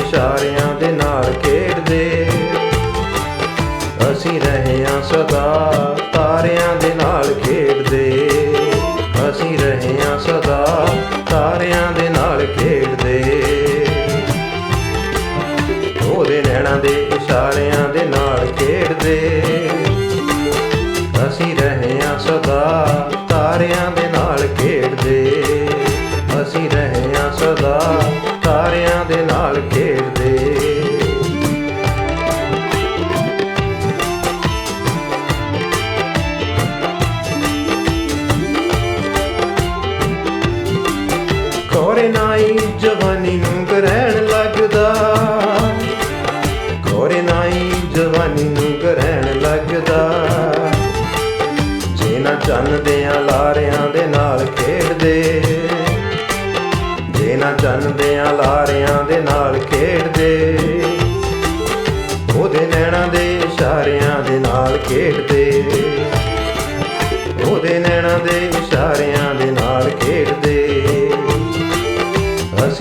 ਇਸ਼ਾਰਿਆਂ ਦੇ ਨਾਲ ਖੇਡਦੇ। ਅਸੀਂ ਰਹੇ ਹਾਂ ਸਦਾ ਤਾਰਿਆਂ ਦੇ ਨਾਲ ਖੇਡਦੇ। ਅਸੀਂ ਰਹੇ ਹਾਂ ਸਦਾ ਤਾਰਿਆਂ ਦੇ ਨਾਲ ਖੇਡਦੇ। ਉਹਦੇ ਨੈਣਾਂ ਦੇ ਇਸ਼ਾਰਿਆਂ ਦੇ ਨਾਲ ਖੇਡਦੇ। ਅਸੀਂ ਰਹੇ ਹਾਂ ਸਦਾ ਤਾਰਿਆਂ ਨਾਈ ਜਵਾਨੀ ਨੂੰ ਗ੍ਰਹਿਣ ਲੱਗਦਾ। ਗੋਰੇ ਨਾਈ ਜਵਾਨੀ ਨੂੰ ਗ੍ਰਹਿਣ ਲੱਗਦਾ। ਜੇ ਨਾ ਚੰਨਦਿਆਂ ਲਾਰਿਆਂ ਦੇ ਨਾਲ ਖੇਡਦੇ, ਜੇ ਨਾ ਚੰਨਦਿਆਂ ਲਾਰਿਆਂ ਦੇ ਨਾਲ ਖੇਡਦੇ, ਉਹਦੇ ਨੈਣਾਂ ਦੇ ਇਸ਼ਾਰਿਆਂ ਦੇ ਨਾਲ ਖੇਡਦੇ।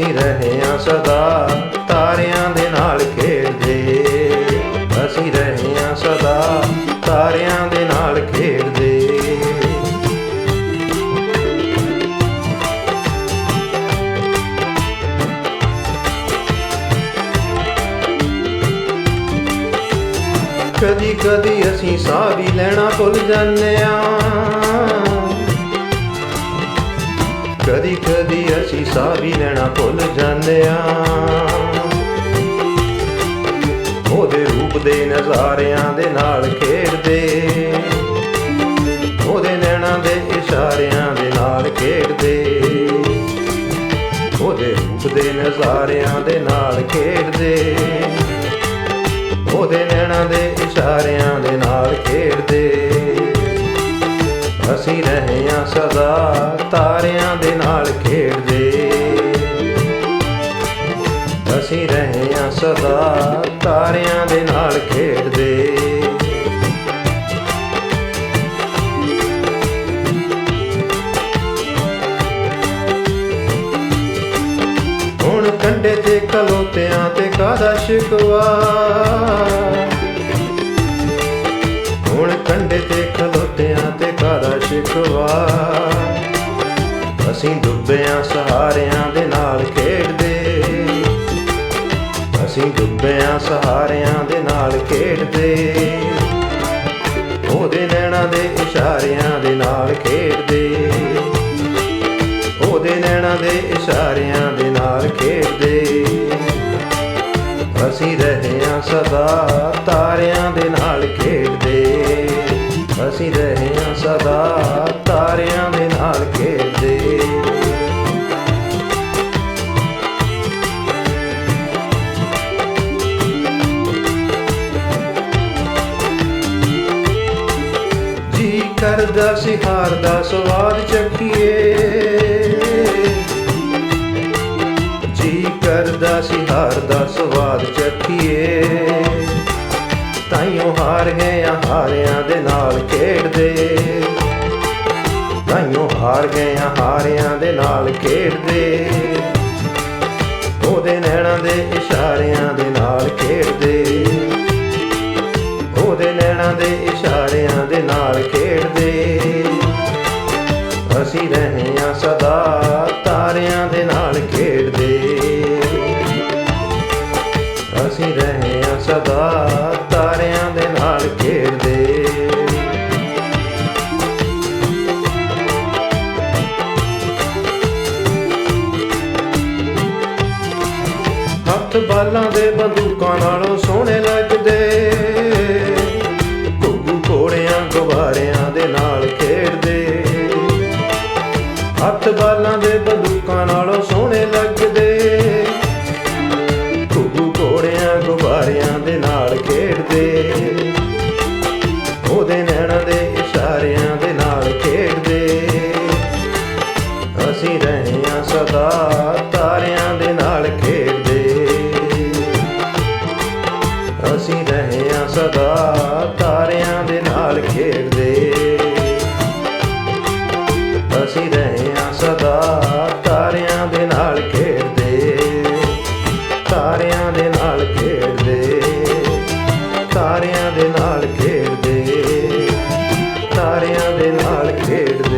ਅਸੀਂ ਰਹੇ ਹਾਂ ਸਦਾ, ਤਾਰਿਆਂ ਦੇ ਨਾਲ ਖੇਡਦੇ। ਅਸੀਂ ਰਹੇ ਹਾਂ ਸਦਾ, ਤਾਰਿਆਂ ਦੇ ਨਾਲ ਖੇਡਦੇ। ਕਦੀ ਕਦੀ ਅਸੀਂ ਸਾਹ ਵੀ ਲੈਣਾ ਭੁੱਲ ਜਾਂਦੇ ਆ ਅਸੀਂ ਸਾਹ ਵੀ ਲੈਣਾ ਭੁੱਲ ਜਾਂਦੇ ਆ ਉਹਦੇ ਰੂਪ ਦੇ ਨਜ਼ਾਰਿਆਂ ਦੇ ਨਾਲ ਖੇਡਦੇ, ਉਹਦੇ ਨੈਣਾਂ ਦੇ ਇਸ਼ਾਰਿਆਂ ਦੇ ਨਾਲ ਖੇਡਦੇ, ਉਹਦੇ ਰੂਪ ਦੇ ਨਜ਼ਾਰਿਆਂ ਦੇ ਨਾਲ ਖੇਡਦੇ, ਉਹਦੇ ਨੈਣਾਂ ਦੇ ਇਸ਼ਾਰਿਆਂ ਦੇ ਨਾਲ ਖੇਡਦੇ। ਅਸੀਂ ਰਹੇ ਹਾਂ ਸਦਾ ਤਾਰਿਆਂ ਦੇ ਨਾਲ ਖੇਡਦੇ ਅਸੀਂ ਰਹੇ ਹਾਂ ਸਦਾ ਤਾਰਿਆਂ ਦੇ ਨਾਲ ਖੇਡਦੇ ਹੁਣ ਕੰਡੇ ਤੇ ਕਲੋਤਿਆਂ ਤੇ ਕਾਦਾ ਸ਼ਿਕਵਾ? ਹੁਣ ਕੰਡੇ ਤੇ ਖਲੋਤਿਆਂ ਤੇ ਕਾਦਾ ਸ਼ਿਕਵਾ ਅਸੀਂ ਡੁੱਬਿਆਂ ਸਹਾਰਿਆਂ ਦੇ ਨਾਲ ਖੇਡਦੇ। ਅਸੀਂ ਡੁੱਬਿਆਂ ਸਹਾਰਿਆਂ ਦੇ ਨਾਲ ਖੇਡਦੇ। ਉਹਦੇ ਨੈਣਾਂ ਦੇ ਇਸ਼ਾਰਿਆਂ ਦੇ ਨਾਲ ਖੇਡਦੇ। ਉਹਦੇ ਨੈਣਾਂ ਦੇ ਇਸ਼ਾਰਿਆਂ ਦੇ ਨਾਲ ਖੇਡਦੇ। ਅਸੀਂ ਰਹੇ ਹਾਂ ਸਦਾ ਤਾਰਿਆਂ ਦੇ ਨਾਲ ਖੇਡਦੇ। ਅਸੀਂ ਰਹੇ ਹਾਂ ਸਦਾ ਤਾਰਿਆਂ ਦੇ ਨਾਲ ਖੇਡਦੇ ਜੀ ਕਰਦਾ ਸੀ ਹਾਰ ਦਾ ਸਵਾਦ ਚੱਕੀਏ। ਜੀ ਕਰਦਾ ਸੀ ਹਾਰ ਦਾ ਸਵਾਦ ਚੱਕੀਏ। ਹਾਰ ਗਏ ਆ ਹਾਰਿਆਂ ਦੇ ਨਾਲ ਖੇਡਦੇ। ਤਾਈਓ ਹਾਰ ਗਏ ਆ ਹਾਰਿਆਂ ਦੇ ਨਾਲ ਖੇਡਦੇ। ਉਹਦੇ ਨੈਣਾਂ ਦੇ ਇਸ਼ਾਰਿਆਂ ਦੇ ਨਾਲ ਖੇਡਦੇ। ਉਹਦੇ ਨੈਣਾਂ ਦੇ ਇਸ਼ਾਰਿਆਂ ਦੇ ਨਾਲ ਖੇਡਦੇ। ਅਸੀਂ ਰਹੇ ਹਾਂ ਸਦਾ ਨਾਲ ਖੇਡਦੇ। ਹੱਥ ਬਾਲਾਂ ਦੇ ਬੰਦੂਕਾਂ ਨਾਲੋਂ ਸੋਹਣੇ ਲੱਗਦੇ। ਘੁੱਗੂ ਘੋੜਿਆਂ ਗੁਬਾਰਿਆਂ ਦੇ ਨਾਲ ਖੇਡਦੇ। ਹੱਥ ਬਾਲਾਂ ਦੇ ਬੰਦੂਕਾਂ ਨਾਲੋਂ ਸੋਹਣੇ ਲੱਗਦੇ ਸਦਾ ਤਾਰਿਆਂ ਦੇ ਨਾਲ ਖੇਡਦੇ। ਅਸੀਂ ਰਹੇ ਆ ਸਦਾ ਤਾਰਿਆਂ ਦੇ ਨਾਲ ਖੇਡਦੇ। ਤਾਰਿਆਂ ਦੇ ਨਾਲ ਖੇਡਦੇ। ਤਾਰਿਆਂ ਦੇ ਨਾਲ ਖੇਡਦੇ। ਤਾਰਿਆਂ ਦੇ ਨਾਲ ਖੇਡਦੇ।